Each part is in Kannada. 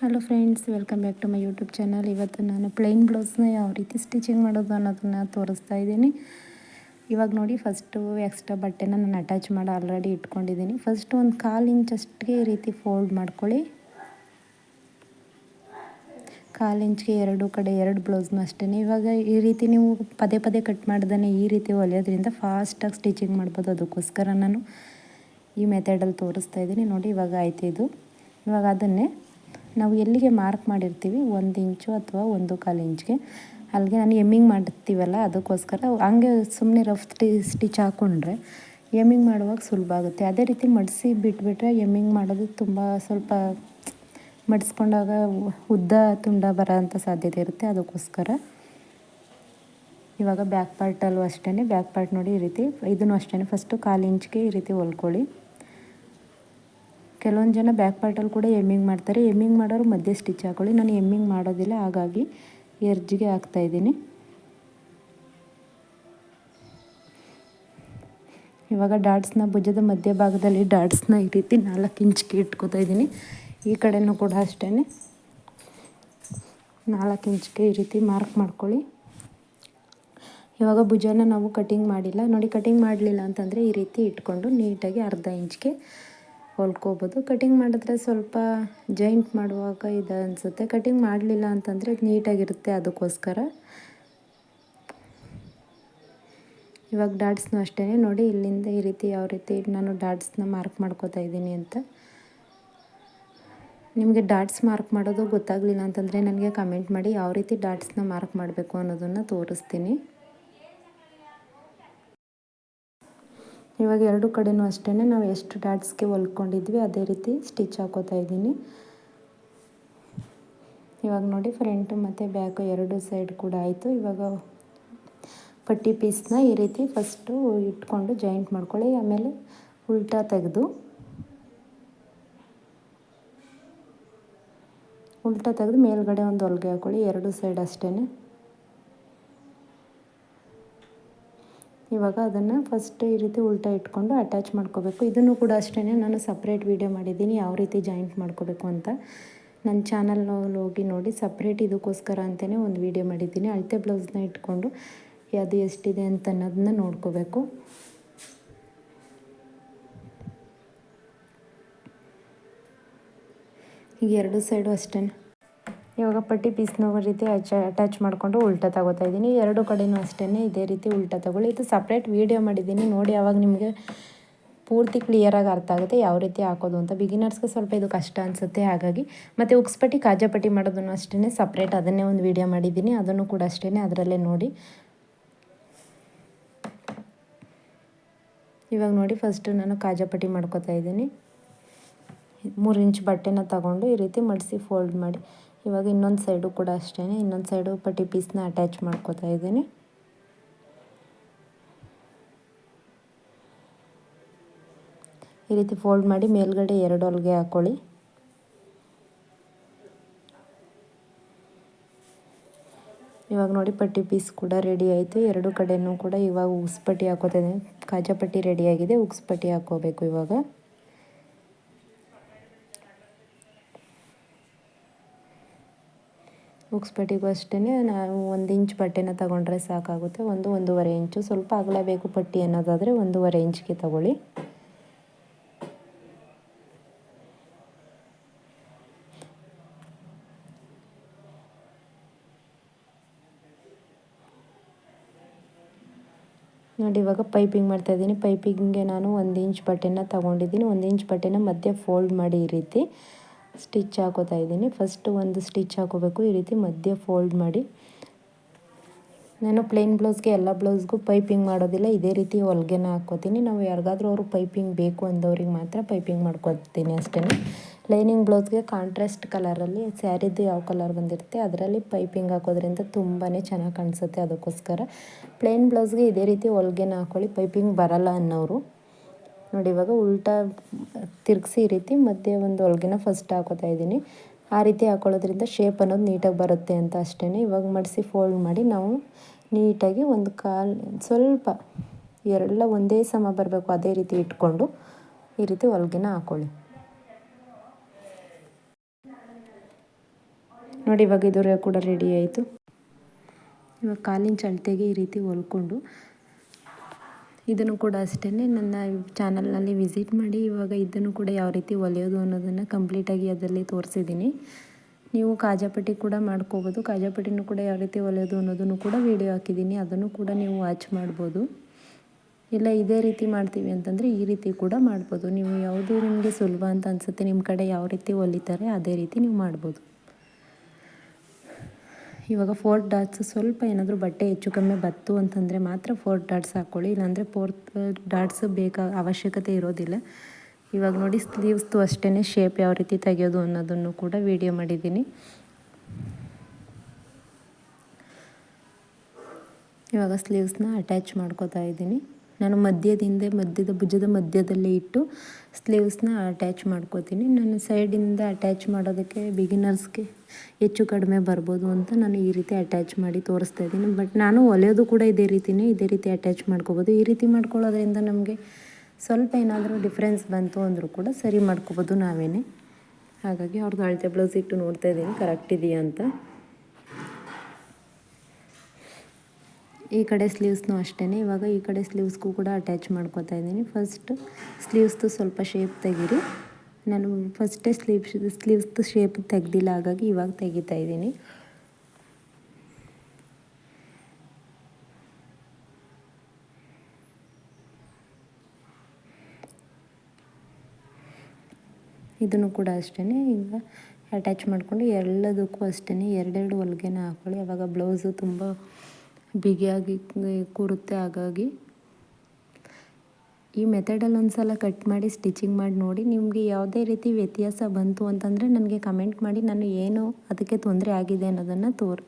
Hello friends welcome back to my YouTube channel ಇವತ್ತು ನಾನು ಪ್ಲೈನ್ ಬ್ಲೌಸ್ನ ಯಾವ ರೀತಿ ಸ್ಟಿಚಿಂಗ್ ಮಾಡೋದು ಅನ್ನೋದನ್ನು ತೋರಿಸ್ತಾ ಇದ್ದೀನಿ. ಇವಾಗ ನೋಡಿ ಫಸ್ಟು ಎಕ್ಸ್ಟ್ರಾ ಬಟ್ಟೆನ ನಾನು ಅಟ್ಯಾಚ್ ಮಾಡಿ ಆಲ್ರೆಡಿ ಇಟ್ಕೊಂಡಿದ್ದೀನಿ. ಫಸ್ಟ್ ಒಂದು ಕಾಲು ಇಂಚ್ ಅಷ್ಟಿಗೆ ಈ ರೀತಿ ಫೋಲ್ಡ್ ಮಾಡ್ಕೊಳ್ಳಿ. ಕಾಲು ಇಂಚ್ಗೆ ಎರಡು ಕಡೆ ಎರಡು ಬ್ಲೌಸ್ನು ಅಷ್ಟೇ ಇವಾಗ ಈ ರೀತಿ ನೀವು ಪದೇ ಪದೇ ಕಟ್ ಮಾಡ್ದೇ ಈ ರೀತಿ ಹೊಲಿಯೋದ್ರಿಂದ ಫಾಸ್ಟಾಗಿ ಸ್ಟಿಚಿಂಗ್ ಮಾಡ್ಬೋದು. ಅದಕ್ಕೋಸ್ಕರ ನಾನು ಈ ಮೆಥಡಲ್ಲಿ ತೋರಿಸ್ತಾ ಇದ್ದೀನಿ. ನೋಡಿ, ಇವಾಗ ಆಯ್ತು ಇದು. ಇವಾಗ ಅದನ್ನೇ ನಾವು ಎಲ್ಲಿಗೆ ಮಾರ್ಕ್ ಮಾಡಿರ್ತೀವಿ? ಒಂದು ಇಂಚು ಅಥವಾ ಒಂದು ಕಾಲು ಇಂಚ್ಗೆ ಅಲ್ಲಿಗೆ ನಾನು ಎಮ್ಮಿಂಗ್ ಮಾಡ್ತೀವಲ್ಲ, ಅದಕ್ಕೋಸ್ಕರ ಹಂಗೆ ಸುಮ್ಮನೆ ರಫ್ ಸ್ಟಿ ಸ್ಟಿಚ್ ಹಾಕ್ಕೊಂಡ್ರೆ ಎಮ್ಮಿಂಗ್ ಮಾಡುವಾಗ ಸುಲಭ ಆಗುತ್ತೆ. ಅದೇ ರೀತಿ ಮಡಿಸಿ ಬಿಟ್ಬಿಟ್ರೆ ಎಮ್ಮಿಂಗ್ ಮಾಡೋದು ತುಂಬ ಸ್ವಲ್ಪ ಮಡಿಸ್ಕೊಂಡಾಗ ಉದ್ದ ತುಂಡ ಬರೋಂಥ ಸಾಧ್ಯತೆ ಇರುತ್ತೆ. ಅದಕ್ಕೋಸ್ಕರ ಇವಾಗ ಬ್ಯಾಕ್ ಪಾರ್ಟಲ್ಲೂ ಅಷ್ಟೇ ಬ್ಯಾಕ್ ಪಾರ್ಟ್ ನೋಡಿ ಈ ರೀತಿ, ಇದನ್ನು ಅಷ್ಟೇ ಫಸ್ಟು ಕಾಲು ಇಂಚ್ಗೆ ಈ ರೀತಿ ಹೊಲ್ಕೊಳ್ಳಿ. ಕೆಲವೊಂದು ಜನ ಬ್ಯಾಕ್ ಪಾರ್ಟಲ್ಲಿ ಕೂಡ ಎಮ್ಮಿಂಗ್ ಮಾಡ್ತಾರೆ. ಎಮ್ಮಿಂಗ್ ಮಾಡೋರು ಮಧ್ಯೆ ಸ್ಟಿಚ್ ಹಾಕೊಳ್ಳಿ. ನಾನು ಎಮ್ಮಿಂಗ್ ಮಾಡೋದಿಲ್ಲ, ಹಾಗಾಗಿ ಎರ್ಜಿಗೆ ಹಾಕ್ತಾಯಿದ್ದೀನಿ ಇವಾಗ ಡಾಟ್ಸ್ನ ಭುಜದ ಮಧ್ಯ ಭಾಗದಲ್ಲಿ ಡಾಟ್ಸ್ನ ಈ ರೀತಿ ನಾಲ್ಕು ಇಂಚ್ಗೆ ಇಟ್ಕೋತಾ ಇದ್ದೀನಿ. ಈ ಕಡೆಯೂ ಕೂಡ ಅಷ್ಟೇ ನಾಲ್ಕು ಇಂಚಿಗೆ ಈ ರೀತಿ ಮಾರ್ಕ್ ಮಾಡ್ಕೊಳ್ಳಿ. ಇವಾಗ ಭುಜನ ನಾವು ಕಟಿಂಗ್ ಮಾಡಿಲ್ಲ. ನೋಡಿ ಕಟಿಂಗ್ ಮಾಡಲಿಲ್ಲ ಅಂತಂದರೆ ಈ ರೀತಿ ಇಟ್ಕೊಂಡು ನೀಟಾಗಿ ಅರ್ಧ ಇಂಚ್ಗೆ ಹೊಲ್ಕೋಬೋದು. ಕಟಿಂಗ್ ಮಾಡಿದ್ರೆ ಸ್ವಲ್ಪ ಜಾಯಿಂಟ್ ಮಾಡುವಾಗ ಇದು ಅನಿಸುತ್ತೆ. ಕಟಿಂಗ್ ಮಾಡಲಿಲ್ಲ ಅಂತಂದರೆ ನೀಟಾಗಿರುತ್ತೆ ಅದಕ್ಕೋಸ್ಕರ. ಇವಾಗ ಡಾಟ್ಸ್ನೂ ಅಷ್ಟೇ ನೋಡಿ ಇಲ್ಲಿಂದ ಈ ರೀತಿ ಯಾವ ರೀತಿ ನಾನು ಡಾಟ್ಸ್ನ ಮಾರ್ಕ್ ಮಾಡ್ಕೋತಾ ಇದ್ದೀನಿ ಅಂತ. ನಿಮಗೆ ಡಾಟ್ಸ್ ಮಾರ್ಕ್ ಮಾಡೋದು ಗೊತ್ತಾಗಲಿಲ್ಲ ಅಂತಂದರೆ ನನಗೆ ಕಮೆಂಟ್ ಮಾಡಿ ಯಾವ ರೀತಿ ಡಾಟ್ಸ್ನ ಮಾರ್ಕ್ ಮಾಡಬೇಕು ಅನ್ನೋದನ್ನು ತೋರಿಸ್ತೀನಿ. ಇವಾಗ ಎರಡು ಕಡೆಯೂ ಅಷ್ಟೇ ನಾವು ಎಷ್ಟು ಡಾಟ್ಸ್ಗೆ ಹೊಲ್ಕೊಂಡಿದ್ವಿ, ಅದೇ ರೀತಿ ಸ್ಟಿಚ್ ಹಾಕೋತಾ ಇದ್ದೀನಿ. ಇವಾಗ ನೋಡಿ ಫ್ರಂಟು ಮತ್ತು ಬ್ಯಾಕು ಎರಡು ಸೈಡ್ ಕೂಡ ಆಯಿತು. ಇವಾಗ ಪಟ್ಟಿ ಪೀಸ್ನ ಈ ರೀತಿ ಫಸ್ಟು ಇಟ್ಕೊಂಡು ಜಾಯಿಂಟ್ ಮಾಡ್ಕೊಳ್ಳಿ, ಆಮೇಲೆ ಉಲ್ಟಾ ತೆಗೆದು. ಉಲ್ಟಾ ತೆಗೆದು ಮೇಲ್ಗಡೆ ಒಂದು ಹೊಲಿಗೆ ಹಾಕೊಳ್ಳಿ, ಎರಡು ಸೈಡ್ ಅಷ್ಟೇ ಇವಾಗ ಅದನ್ನು ಫಸ್ಟ್ ಈ ರೀತಿ ಉಲ್ಟಾ ಇಟ್ಕೊಂಡು ಅಟ್ಯಾಚ್ ಮಾಡ್ಕೋಬೇಕು. ಇದನ್ನು ಕೂಡ ಅಷ್ಟೇ ನಾನು ಸಪ್ರೇಟ್ ವೀಡಿಯೋ ಮಾಡಿದ್ದೀನಿ, ಯಾವ ರೀತಿ ಜಾಯಿಂಟ್ ಮಾಡ್ಕೋಬೇಕು ಅಂತ. ನನ್ನ ಚಾನಲ್ನಲ್ಲಿ ಹೋಗಿ ನೋಡಿ ಸಪ್ರೇಟ್ ಇದಕ್ಕೋಸ್ಕರ ಅಂತಲೇ ಒಂದು ವೀಡಿಯೋ ಮಾಡಿದ್ದೀನಿ. ಅಳತೆ ಬ್ಲೌಸ್ನ ಇಟ್ಕೊಂಡು ಅದು ಎಷ್ಟಿದೆ ಅಂತ ಅನ್ನೋದನ್ನ ನೋಡ್ಕೋಬೇಕು. ಈಗ ಎರಡು ಸೈಡು ಅಷ್ಟೇ ಇವಾಗ ಪಟ್ಟಿ ಪೀಸ್ನ ರೀತಿ ಅಚ ಅಟ್ಯಾಚ್ ಮಾಡಿಕೊಂಡು ಉಲ್ಟಾ ತಗೋತಾ ಇದ್ದೀನಿ. ಎರಡು ಕಡೆಯೂ ಅಷ್ಟೇ ಇದೇ ರೀತಿ ಉಲ್ಟಾ ತಗೊಳ್ಳಿ. ಇದು ಸಪ್ರೇಟ್ ವೀಡಿಯೋ ಮಾಡಿದ್ದೀನಿ. ನೋಡಿ ಅವಾಗ ನಿಮಗೆ ಪೂರ್ತಿ ಕ್ಲಿಯರಾಗಿ ಅರ್ಥ ಆಗುತ್ತೆ ಯಾವ ರೀತಿ ಹಾಕೋದು ಅಂತ. ಬಿಗಿನರ್ಸ್ಗೆ ಸ್ವಲ್ಪ ಇದು ಕಷ್ಟ ಅನಿಸುತ್ತೆ, ಹಾಗಾಗಿ. ಮತ್ತು ಉಕ್ಸ್ಪಟ್ಟಿ ಕಾಜಾಪಟ್ಟಿ ಮಾಡೋದನ್ನು ಅಷ್ಟೇ ಸಪ್ರೇಟ್ ಅದನ್ನೇ ಒಂದು ವೀಡಿಯೋ ಮಾಡಿದ್ದೀನಿ. ಅದನ್ನು ಕೂಡ ಅಷ್ಟೇ ಅದರಲ್ಲೇ ನೋಡಿ. ಇವಾಗ ನೋಡಿ ಫಸ್ಟು ನಾನು ಕಾಜಾಪಟ್ಟಿ ಮಾಡ್ಕೋತಾ ಇದ್ದೀನಿ. ಮೂರು ಇಂಚ್ ಬಟ್ಟೆನ ತಗೊಂಡು ಈ ರೀತಿ ಮಡಿಸಿ ಫೋಲ್ಡ್ ಮಾಡಿ. ಇವಾಗ ಇನ್ನೊಂದು ಸೈಡು ಕೂಡ ಅಷ್ಟೇ ಇನ್ನೊಂದು ಸೈಡು ಪಟ್ಟಿ ಪೀಸ್ನ ಅಟ್ಯಾಚ್ ಮಾಡ್ಕೋತಾ ಇದ್ದೀನಿ. ಈ ರೀತಿ ಫೋಲ್ಡ್ ಮಾಡಿ ಮೇಲ್ಗಡೆ ಎರಡು ಹೊಲಿಗೆ ಹಾಕ್ಕೊಳ್ಳಿ ಇವಾಗ ನೋಡಿ ಪಟ್ಟಿ ಪೀಸ್ ಕೂಡ ರೆಡಿ ಆಯಿತು. ಎರಡು ಕಡೆಯೂ ಕೂಡ ಇವಾಗ ಉಕ್ಸ್ಪಟ್ಟಿ ಹಾಕೋತಾ ಕಾಜಾಪಟ್ಟಿ ರೆಡಿಯಾಗಿದೆ ಉಕ್ಸ್ಪಟ್ಟಿ ಹಾಕೋಬೇಕು ಇವಾಗ. ಬುಕ್ಸ್ ಪಟ್ಟಿಗೂ ಅಷ್ಟೇ ನಾವು ಒಂದು ಇಂಚ್ ಬಟ್ಟೆನ ತಗೊಂಡ್ರೆ ಸಾಕಾಗುತ್ತೆ. ಒಂದು ಒಂದೂವರೆ ಇಂಚು. ಸ್ವಲ್ಪ ಅಗಲ ಬೇಕು ಪಟ್ಟಿ ಅನ್ನೋದಾದರೆ ಒಂದೂವರೆ ಇಂಚ್ಗೆ ತಗೊಳ್ಳಿ. ನೋಡಿ, ಇವಾಗ ಪೈಪಿಂಗ್ ಮಾಡ್ತಾಯಿದ್ದೀನಿ ಪೈಪಿಂಗ್ಗೆ ನಾನು ಒಂದು ಇಂಚ್ ಬಟ್ಟೆನ ತಗೊಂಡಿದ್ದೀನಿ. ಒಂದು ಇಂಚ್ ಬಟ್ಟೆನ ಮಧ್ಯೆ ಫೋಲ್ಡ್ ಮಾಡಿ ಈ ರೀತಿ. ಸ್ಟಿಚ್ ಹಾಕೋತಾ ಇದ್ದೀನಿ. ಫಸ್ಟ್ ಒಂದು ಸ್ಟಿಚ್ ಹಾಕೋಬೇಕು. ಈ ರೀತಿ ಮಧ್ಯೆ ಫೋಲ್ಡ್ ಮಾಡಿ. ನಾನು ಪ್ಲೇನ್ ಬ್ಲೌಸ್ಗೆ ಎಲ್ಲ ಬ್ಲೌಸ್ಗೂ ಪೈಪಿಂಗ್ ಮಾಡೋದಿಲ್ಲ. ಇದೇ ರೀತಿ ಹೊಲ್ಗೆನ ಹಾಕ್ಕೋತೀನಿ ನಾವು ಯಾರಿಗಾದ್ರೂ ಅವರು ಪೈಪಿಂಗ್ ಬೇಕು ಅಂದವ್ರಿಗೆ ಮಾತ್ರ ಪೈಪಿಂಗ್ ಮಾಡ್ಕೊತೀನಿ ಅಷ್ಟೇ. ಲೈನಿಂಗ್ ಬ್ಲೌಸ್ಗೆ ಕಾಂಟ್ರಾಸ್ಟ್ ಕಲರಲ್ಲಿ ಸ್ಯಾರಿದ್ದು ಯಾವ ಕಲರ್ ಬಂದಿರುತ್ತೆ, ಅದರಲ್ಲಿ ಪೈಪಿಂಗ್ ಹಾಕೋದ್ರಿಂದ ತುಂಬಾ ಚೆನ್ನಾಗಿ ಕಾಣಿಸುತ್ತೆ ಅದಕ್ಕೋಸ್ಕರ. ಪ್ಲೇನ್ ಬ್ಲೌಸ್ಗೆ ಇದೇ ರೀತಿ ಹೊಲ್ಗೆನ ಹಾಕ್ಕೊಳ್ಳಿ ಪೈಪಿಂಗ್ ಬರಲ್ಲ ಅನ್ನೋರು. ನೋಡಿ, ಇವಾಗ ಉಲ್ಟಾ ತಿರುಗಿಸಿ ಈ ರೀತಿ ಮಧ್ಯೆ ಒಂದು ಹೊಲ್ಗೆನ ಫಸ್ಟ್ ಹಾಕೋತಾ ಇದ್ದೀನಿ. ಆ ರೀತಿ ಹಾಕೊಳ್ಳೋದ್ರಿಂದ ಶೇಪ್ ಅನ್ನೋದು ನೀಟಾಗಿ ಬರುತ್ತೆ ಅಂತ ಅಷ್ಟೇ ಇವಾಗ ಮಡಿಸಿ ಫೋಲ್ಡ್ ಮಾಡಿ ನಾವು ನೀಟಾಗಿ ಒಂದು ಕಾಲು, ಸ್ವಲ್ಪ ಎಲ್ಲ ಒಂದೇ ಸಮ ಬರಬೇಕು ಅದೇ ರೀತಿ ಇಟ್ಕೊಂಡು ಈ ರೀತಿ ಹೊಲ್ಗೆನ ಹಾಕೊಳ್ಳಿ. ನೋಡಿ, ಇವಾಗ ಇದು ಕೂಡ ರೆಡಿ ಆಯಿತು. ಇವಾಗ ಕಾಲಿನ ಚಳತೆಗೆ ಈ ರೀತಿ ಹೊಲ್ಕೊಂಡು ಇದನ್ನು ಕೂಡ ಅಷ್ಟೇ ನನ್ನ ಚಾನಲ್ನಲ್ಲಿ ವಿಸಿಟ್ ಮಾಡಿ, ಇವಾಗ ಇದನ್ನು ಕೂಡ ಯಾವ ರೀತಿ ಹೊಲಿಯೋದು ಅನ್ನೋದನ್ನು ಕಂಪ್ಲೀಟಾಗಿ ಅದರಲ್ಲಿ ತೋರಿಸಿದ್ದೀನಿ. ನೀವು ಕಾಜಾಪಟ್ಟಿ ಕೂಡ ಮಾಡ್ಕೋಬೋದು. ಕಾಜಾಪಟ್ಟಿನೂ ಕೂಡ ಯಾವ ರೀತಿ ಹೊಲಿಯೋದು ಅನ್ನೋದನ್ನು ಕೂಡ ವೀಡಿಯೋ ಹಾಕಿದ್ದೀನಿ. ಅದನ್ನು ಕೂಡ ನೀವು ವಾಚ್ ಮಾಡ್ಬೋದು. ಇಲ್ಲ, ಇದೇ ರೀತಿ ಮಾಡ್ತೀವಿ ಅಂತಂದರೆ ಈ ರೀತಿ ಕೂಡ ಮಾಡ್ಬೋದು. ನೀವು ಯಾವುದು ನಿಮಗೆ ಸುಲಭ ಅಂತ ಅನಿಸುತ್ತೆ, ನಿಮ್ಮ ಕಡೆ ಯಾವ ರೀತಿ ಹೊಲಿತಾರೆ ಅದೇ ರೀತಿ ನೀವು ಮಾಡ್ಬೋದು. ಇವಾಗ ಫೋರ್ ಡಾಟ್ಸ್ ಸ್ವಲ್ಪ ಏನಾದರೂ ಬಟ್ಟೆ ಹೆಚ್ಚು ಕಮ್ಮಿ ಬತ್ತು ಅಂತಂದರೆ ಮಾತ್ರ ಫೋರ್ ಡಾಟ್ಸ್ ಹಾಕ್ಕೊಳ್ಳಿ ಇಲ್ಲಾಂದರೆ ಫೋರ್ತ್ ಡಾಟ್ಸ್ ಬೇಕಾ ಅವಶ್ಯಕತೆ ಇರೋದಿಲ್ಲ. ಇವಾಗ ನೋಡಿ ಸ್ಲೀವ್ಸ್ದು ಅಷ್ಟೇ ಶೇಪ್ ಯಾವ ರೀತಿ ತೆಗೆಯೋದು ಅನ್ನೋದನ್ನು ಕೂಡ ವಿಡಿಯೋ ಮಾಡಿದ್ದೀನಿ. ಇವಾಗ ಸ್ಲೀವ್ಸ್ನ ಅಟ್ಯಾಚ್ ಮಾಡ್ಕೋತಾ ಇದ್ದೀನಿ. ನಾನು ಮಧ್ಯದಿಂದ, ಮಧ್ಯದ, ಭುಜದ ಮಧ್ಯದಲ್ಲೇ ಇಟ್ಟು ಸ್ಲೀವ್ಸ್ನ ಅಟ್ಯಾಚ್ ಮಾಡ್ಕೋತೀನಿ. ನಾನು ಸೈಡಿಂದ ಅಟ್ಯಾಚ್ ಮಾಡೋದಕ್ಕೆ ಬಿಗಿನರ್ಸ್ಗೆ ಹೆಚ್ಚು ಕಡಿಮೆ ಬರ್ಬೋದು ಅಂತ ನಾನು ಈ ರೀತಿ ಅಟ್ಯಾಚ್ ಮಾಡಿ ತೋರಿಸ್ತಾ ಇದ್ದೀನಿ. ಬಟ್ ನಾನು ಹೊಲಿಯೋದು ಕೂಡ ಇದೇ ರೀತಿಯೇ ಇದೇ ರೀತಿ ಅಟ್ಯಾಚ್ ಮಾಡ್ಕೋಬೋದು. ಈ ರೀತಿ ಮಾಡ್ಕೊಳ್ಳೋದ್ರಿಂದ ನಮಗೆ ಸ್ವಲ್ಪ ಏನಾದರೂ ಡಿಫ್ರೆನ್ಸ್ ಬಂತು ಅಂದರೂ ಕೂಡ ಸರಿ ಮಾಡ್ಕೋಬೋದು ನಾವೇ ಹಾಗಾಗಿ ಅವ್ರದ್ದು ಅಳತೆ ಬ್ಲೌಸ್ ಇಟ್ಟು ನೋಡ್ತಾ ಇದ್ದೀನಿ. ಕರೆಕ್ಟ್ ಇದೆಯಾ ಅಂತ. ಈ ಕಡೆ ಸ್ಲೀವ್ಸ್ನು ಅಷ್ಟೇ ಇವಾಗ ಈ ಕಡೆ ಸ್ಲೀವ್ಸ್ಗೂ ಕೂಡ ಅಟ್ಯಾಚ್ ಮಾಡ್ಕೋತಾ ಇದ್ದೀನಿ. ಫಸ್ಟ್ ಸ್ಲೀವ್ಸ್ದು ಸ್ವಲ್ಪ ಶೇಪ್ ತೆಗೀರಿ. ನಾನು ಫಸ್ಟೇ ಸ್ಲೀವ್ಸ್ ಸ್ಲೀವ್ಸ್ದು ಶೇಪ್ ತೆಗ್ದಿಲ್ಲ, ಹಾಗಾಗಿ ಇವಾಗ ತೆಗಿತಾ ಇದ್ದೀನಿ. ಇದನ್ನು ಕೂಡ ಅಷ್ಟೇ ಈಗ ಅಟ್ಯಾಚ್ ಮಾಡಿಕೊಂಡು ಎಲ್ಲದಕ್ಕೂ ಅಷ್ಟೇ ಎರಡೆರಡು ಹೊಲಿಗೆನ ಹಾಕ್ಕೊಳ್ಳಿ ಅವಾಗ ಬ್ಲೌಸು ತುಂಬ ಬಿಗಿಯಾಗಿ ಕೂರುತ್ತೆ. ಹಾಗಾಗಿ ಈ ಮೆಥಡಲ್ಲಿ ಒಂದು ಸಲ ಕಟ್ ಮಾಡಿ ಸ್ಟಿಚಿಂಗ್ ಮಾಡಿ ನೋಡಿ, ನಿಮಗೆ ಯಾವುದೇ ರೀತಿ ವ್ಯತ್ಯಾಸ ಬಂತು ಅಂತಂದರೆ ನನಗೆ ಕಮೆಂಟ್ ಮಾಡಿ, ನಾನು ಏನು ಅದಕ್ಕೆ ತೊಂದರೆ ಆಗಿದೆ ಅನ್ನೋದನ್ನು ತೋರ್,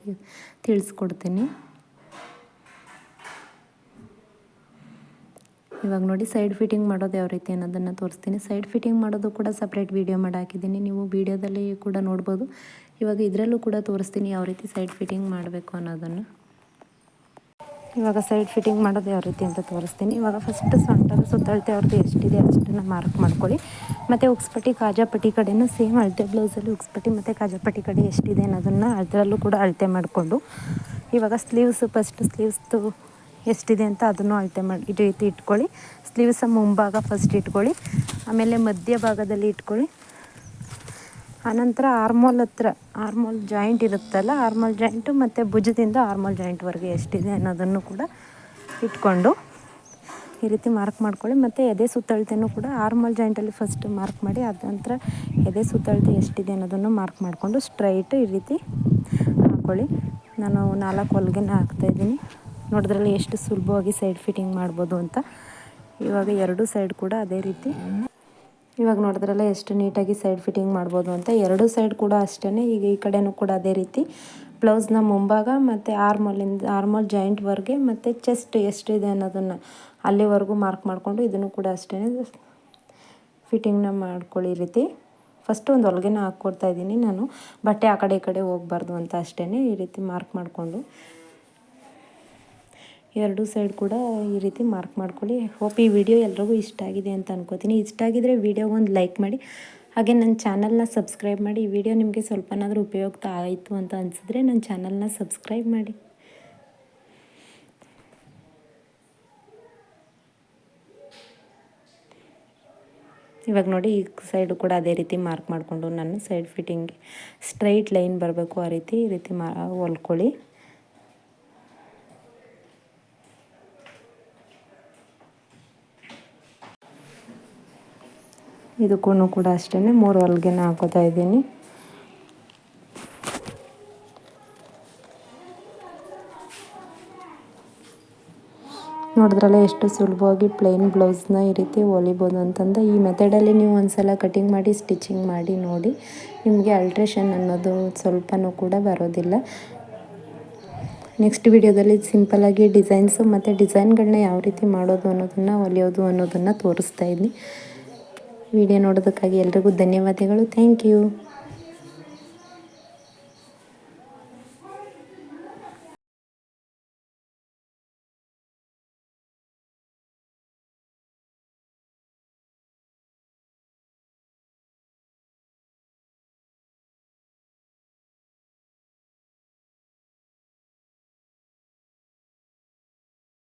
ತಿಳಿಸ್ಕೊಡ್ತೀನಿ. ಇವಾಗ ನೋಡಿ ಸೈಡ್ ಫಿಟ್ಟಿಂಗ್ ಮಾಡೋದು ಯಾವ ರೀತಿ ಅನ್ನೋದನ್ನು ತೋರಿಸ್ತೀನಿ. ಸೈಡ್ ಫಿಟ್ಟಿಂಗ್ ಮಾಡೋದು ಕೂಡ ಸಪ್ರೇಟ್ ವೀಡಿಯೋ ಮಾಡಿ ಹಾಕಿದ್ದೀನಿ. ನೀವು ವೀಡಿಯೋದಲ್ಲಿ ಕೂಡ ನೋಡ್ಬೋದು. ಇವಾಗ ಇದರಲ್ಲೂ ಕೂಡ ತೋರಿಸ್ತೀನಿ ಯಾವ ರೀತಿ ಸೈಡ್ ಫಿಟ್ಟಿಂಗ್ ಮಾಡಬೇಕು ಅನ್ನೋದನ್ನು. ಇವಾಗ ಸೈಡ್ ಫಿಟ್ಟಿಂಗ್ ಮಾಡೋದು ಯಾವ ರೀತಿ ಅಂತ ತೋರಿಸ್ತೀನಿ. ಇವಾಗ ಫಸ್ಟ್ ಸೊಂಟದ ಸುತ್ತಳತೆ ಅವ್ರದ್ದು ಎಷ್ಟಿದೆ ಅಷ್ಟನ್ನು ಮಾರ್ಕ್ ಮಾಡ್ಕೊಳ್ಳಿ. ಮತ್ತು ಉಕ್ಸ್ಪಟ್ಟಿ ಕಾಜಾಪಟ್ಟಿ ಕಡೆನೂ ಸೇಮ್ ಅಳತೆ ಬ್ಲೌಸಲ್ಲಿ ಉಕ್ಸ್ಪಟ್ಟಿ ಮತ್ತು ಕಾಜಾಪಟ್ಟಿ ಕಡೆ ಎಷ್ಟಿದೆ ಅನ್ನೋದನ್ನು ಅದರಲ್ಲೂ ಕೂಡ ಅಳತೆ ಮಾಡಿಕೊಂಡು. ಇವಾಗ ಸ್ಲೀವ್ಸ್ ಫಸ್ಟ್ ಸ್ಲೀವ್ಸ್ದು ಎಷ್ಟಿದೆ ಅಂತ ಅದನ್ನು ಅಳತೆ ಮಾಡಿ, ಇದು ರೀತಿ ಇಟ್ಕೊಳ್ಳಿ. ಸ್ಲೀವ್ಸ ಮುಂಭಾಗ ಫಸ್ಟ್ ಇಟ್ಕೊಳ್ಳಿ. ಆಮೇಲೆ ಮಧ್ಯ ಭಾಗದಲ್ಲಿ ಇಟ್ಕೊಳ್ಳಿ. ಆನಂತರ ಆರ್ಮೋಲ್ ಹತ್ರ, ಆರ್ಮೋಲ್ ಜಾಯಿಂಟ್ ಇರುತ್ತಲ್ಲ, ಆರ್ಮೋಲ್ ಜಾಯಿಂಟು ಮತ್ತು ಭುಜದಿಂದ ಆರ್ಮೋಲ್ ಜಾಯಿಂಟ್ವರೆಗೆ ಎಷ್ಟಿದೆ ಅನ್ನೋದನ್ನು ಕೂಡ ಇಟ್ಕೊಂಡು ಈ ರೀತಿ ಮಾರ್ಕ್ ಮಾಡ್ಕೊಳ್ಳಿ. ಮತ್ತು ಎದೆ ಸುತ್ತಳತೆಯೂ ಕೂಡ ಆರ್ಮಲ್ ಜಾಯಿಂಟಲ್ಲಿ ಫಸ್ಟ್ ಮಾರ್ಕ್ ಮಾಡಿ, ಅದ ನಂತರ ಎದೆ ಸುತ್ತಳತೆ ಎಷ್ಟಿದೆ ಅನ್ನೋದನ್ನು ಮಾರ್ಕ್ ಮಾಡಿಕೊಂಡು ಸ್ಟ್ರೈಟ್ ಈ ರೀತಿ ಹಾಕ್ಕೊಳ್ಳಿ ನಾನು ನಾಲ್ಕು ಹೊಲಿಗೆನ ಹಾಕ್ತಾಯಿದ್ದೀನಿ ನೋಡಿದ್ರಲ್ಲಿ ಎಷ್ಟು ಸುಲಭವಾಗಿ ಸೈಡ್ ಫಿಟ್ಟಿಂಗ್ ಮಾಡ್ಬೋದು ಅಂತ. ಇವಾಗ ಎರಡು ಸೈಡ್ ಕೂಡ ಅದೇ ರೀತಿ ಇವಾಗ ನೋಡಿದ್ರಲ್ಲ ಎಷ್ಟು ನೀಟಾಗಿ ಸೈಡ್ ಫಿಟ್ಟಿಂಗ್ ಮಾಡ್ಬೋದು ಅಂತ. ಎರಡು ಸೈಡ್ ಕೂಡ ಅಷ್ಟೇ ಈಗ ಈ ಕಡೆನೂ ಕೂಡ ಅದೇ ರೀತಿ. ಬ್ಲೌಸ್ನ ಮುಂಭಾಗ ಮತ್ತು ಆರ್ಮೋಲಿಂದ ಆರ್ಮೋಲ್ ಜಾಯಿಂಟ್ವರೆಗೆ ಮತ್ತು ಚೆಸ್ಟ್ ಎಷ್ಟಿದೆ ಅನ್ನೋದನ್ನು ಅಲ್ಲಿವರೆಗೂ ಮಾರ್ಕ್ ಮಾಡಿಕೊಂಡು ಇದನ್ನು ಕೂಡ ಅಷ್ಟೇ ಫಿಟ್ಟಿಂಗ್ನ ಮಾಡ್ಕೊಳ್ಳಿ ರೀತಿ. ಫಸ್ಟು ಒಂದು ಹೊಲಿಗೆನ ಹಾಕ್ಕೊಡ್ತಾ ಇದ್ದೀನಿ ನಾನು. ಬಟ್ಟೆ ಆ ಕಡೆ ಈ ಕಡೆ ಹೋಗ್ಬಾರ್ದು ಅಂತ ಅಷ್ಟೇ ಈ ರೀತಿ ಮಾರ್ಕ್ ಮಾಡಿಕೊಂಡು. ಎರಡು ಸೈಡ್ ಕೂಡ ಈ ರೀತಿ ಮಾರ್ಕ್ ಮಾಡ್ಕೊಳ್ಳಿ. ಹೋಪ್ ಈ ವಿಡಿಯೋ ಎಲ್ರಿಗೂ ಇಷ್ಟ ಆಗಿದೆ ಅಂತ ಅನ್ಕೋತೀನಿ. ಇಷ್ಟ ಆಗಿದ್ರೆ ವಿಡಿಯೋ ಒಂದು ಲೈಕ್ ಮಾಡಿ. ಹಾಗೆ ನನ್ನ ಚಾನಲ್ನ ಸಬ್ಸ್ಕ್ರೈಬ್ ಮಾಡಿ. ಈ ವಿಡಿಯೋ ನಿಮಗೆ ಸ್ವಲ್ಪನಾದರೂ ಉಪಯುಕ್ತ ಆಯಿತು ಅಂತ ಅನಿಸಿದ್ರೆ ನನ್ನ ಚಾನಲ್ನ ಸಬ್ಸ್ಕ್ರೈಬ್ ಮಾಡಿ. ಇವಾಗ ನೋಡಿ, ಈ ಸೈಡು ಕೂಡ ಅದೇ ರೀತಿ ಮಾರ್ಕ್ ಮಾಡಿಕೊಂಡು ನಾನು ಸೈಡ್ ಫಿಟ್ಟಿಂಗ್ ಸ್ಟ್ರೈಟ್ ಲೈನ್ ಬರಬೇಕು. ಆ ರೀತಿ, ಈ ರೀತಿ ಮಾ ಹೊಲ್ಕೊಳ್ಳಿ. ಇದಕ್ಕೂ ಕೂಡ ಅಷ್ಟೇ ಮೂರು ಹೊಲಿಗೆನ ಹಾಕೋತಾ ಇದ್ದೀನಿ. ನೋಡಿದ್ರಲ್ಲ ಎಷ್ಟು ಸುಲಭವಾಗಿ ಪ್ಲೇನ್ ಬ್ಲೌಸ್ನ ಈ ರೀತಿ ಹೊಲಿಬೋದು ಅಂತಂದು. ಈ ಮೆಥಡಲ್ಲಿ ನೀವು ಒಂದ್ಸಲ ಕಟಿಂಗ್ ಮಾಡಿ ಸ್ಟಿಚಿಂಗ್ ಮಾಡಿ ನೋಡಿ, ನಿಮಗೆ ಅಲ್ಟ್ರೇಷನ್ ಅನ್ನೋದು ಸ್ವಲ್ಪನೂ ಕೂಡ ಬರೋದಿಲ್ಲ. ನೆಕ್ಸ್ಟ್ ವಿಡಿಯೋದಲ್ಲಿ ಸಿಂಪಲಾಗಿ ಡಿಸೈನ್ಸು ಮತ್ತು ಡಿಸೈನ್ಗಳನ್ನ ಯಾವ ರೀತಿ ಮಾಡೋದು ಅನ್ನೋದನ್ನು, ಹೊಲಿಯೋದು ಅನ್ನೋದನ್ನು ತೋರಿಸ್ತಾ ಇದ್ದೀನಿ. ವಿಡಿಯೋ ನೋಡೋದಕ್ಕಾಗಿ ಎಲ್ರಿಗೂ ಧನ್ಯವಾದಗಳು. Thank you.